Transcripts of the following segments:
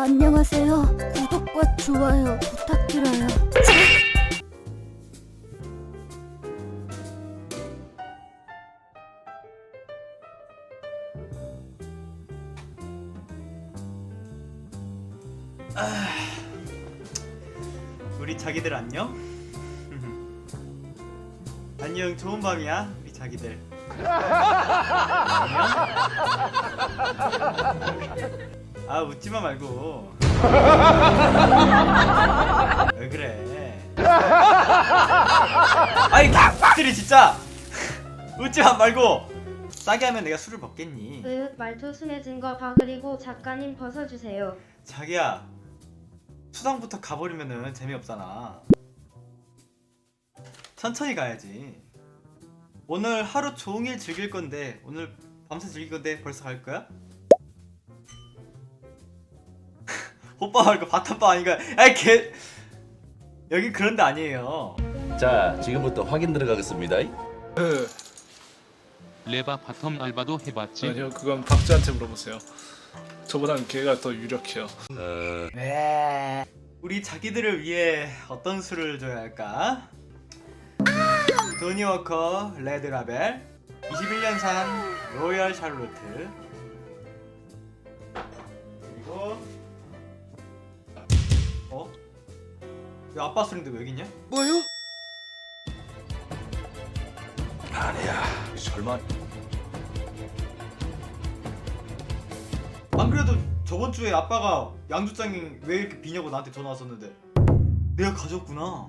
안녕하세요. 구독과 좋아요 부탁드려요. 우리 자기들 안녕? 안녕 좋은 밤이야 우리 자기들 안녕? 아 웃지마 말고 왜 그래 아이 닭들이 진짜 웃지마 말고 싸게 하면 내가 술을 먹겠니 으, 말투 순해진 거 봐. 그리고 작가님 벗어주세요. 자기야 수상부터 가버리면은 재미없잖아 천천히 가야지 오늘 하루 종일 즐길 건데 오늘 밤새 즐길 건데 벌써 갈 거야? 오빠 말고 바텀바 아닌가 아이 개 여기 그런 데 아니에요 자, 지금부터 확인 들어가겠습니다. 그 레바 바텀 알바도 해봤지? 아니요 그건 박쥐한테 물어보세요. 저보다는 걔가 더 유력해요. 어, 네. 우리 자기들을 위해 어떤 술을 줘야 할까? 도니워커 레드라벨 21년산 로열 샬로트 왜 아빠 술인데 왜 있냐? 뭐요? 아니야. 설마 안 그래도 저번 주에 아빠가 양주장이 왜 이렇게 비냐고 나한테 전화 왔었는데 내가 가졌구나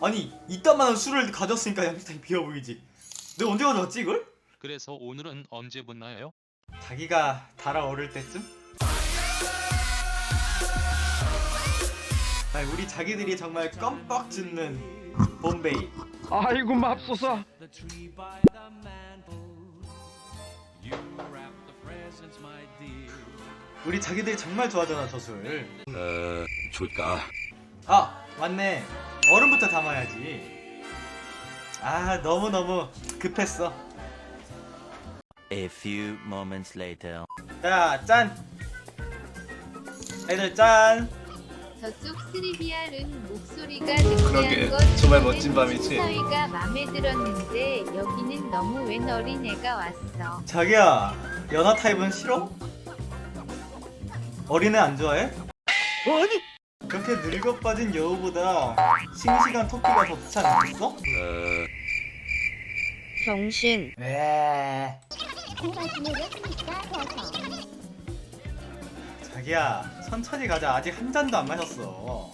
아니 이따만한 술을 가졌으니까 양주장이 비어 보이지 내가 언제 가져왔지 이걸? 그래서 오늘은 언제 붙나요? 자기가 달아오를 때쯤? 아니 우리 자기들이 정말 껌뻑 짖는 봄베이. 아이고 맙소사. 우리 자기들이 정말 좋아하잖아 저술. 어, 줄까? 아 맞네. 얼음부터 담아야지. 아 너무 너무 급했어. A few moments later. 자 짠. 애들 짠 저쪽 스리비아른 목소리가 그러게, 느끼한 것 정말 멋진 밤이지. 사위가 맘에 들었는데 여기는 너무 웬 어린애가 왔어. 자기야 연하 타입은 싫어? 어린애 안 좋아해? 아니 그렇게 늙어 빠진 여우보다 싱싱한 토끼가 더 좋지 않겠어? 어, 병신. 왜? 자기야 천천히 가자 아직 한 잔도 안 마셨어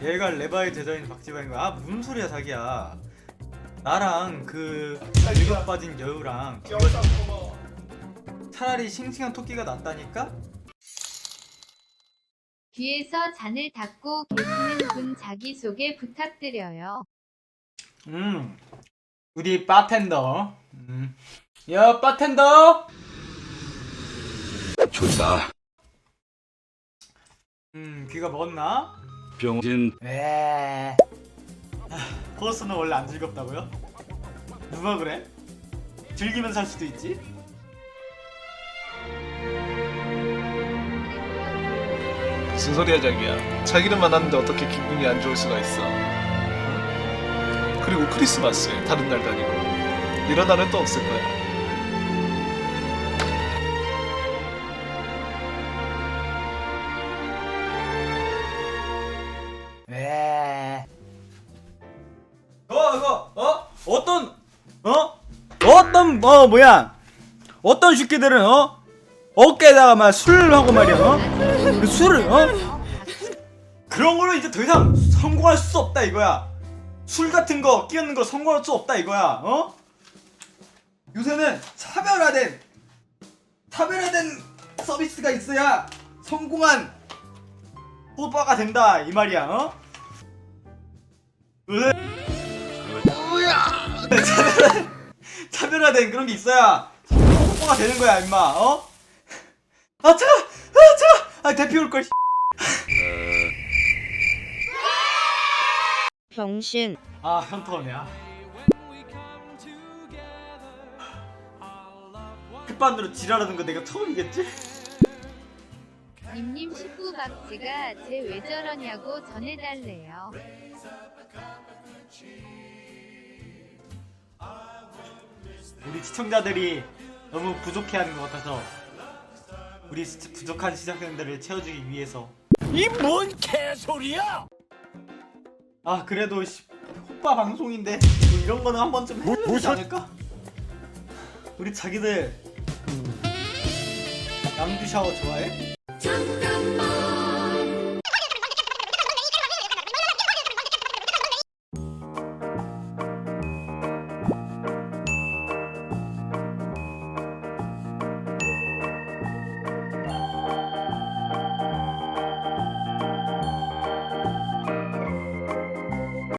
얘가 레바의 제자인 박지바인 거야 아 무슨 소리야 자기야 나랑 그 늙어 빠진 여우랑 차라리 싱싱한 토끼가 낫다니까? 뒤에서 잔을 닦고 계시는 분 자기소개 부탁드려요. 음 우리 바텐더 음. 야 바텐더 줄까? 음 귀가 먹었나? 병신 왜? 호스는 원래 안 즐겁다고요? 누가 그래? 즐기면 살 수도 있지? 무슨 소리야 자기야? 자기를 만났는데 어떻게 기분이 안 좋을 수가 있어? 그리고 크리스마스에 다른 날도 아니고 이런 날은 또 없을 거야. 어 뭐야? 어떤 새끼들은 어? 어깨에다가 막 술을 하고 말이야 어? 그 술을 어? 그런 걸로 이제 더 이상 성공할 수 없다 이거야. 술 같은 거 끼얹는 거 성공할 수 없다 이거야 어? 요새는 차별화된 차별화된 서비스가 있어야 성공한 뽀빠가 된다 이 말이야 어? 요새 차별화, 차별화된 그런 게 있어야 뽀뽀가 되는 거야 임마 어? 아 차가 아 차가 아 대피 올걸 어, 병신. 아 현타오네 아. 햇반으로 지랄하는 거 내가 처음이겠지? 님님 19박지가 제 왜 저러냐고 전해달래요. 우리 시청자들이 너무 부족해하는 것 같아서 우리 시- 부족한 시청자들을 채워주기 위해서 이 뭔 개소리야? 아 그래도 씨, 호빠 방송인데 뭐 이런 거는 한 번쯤 해야 되지 않을까? 우리 자기들 양주 샤워 좋아해?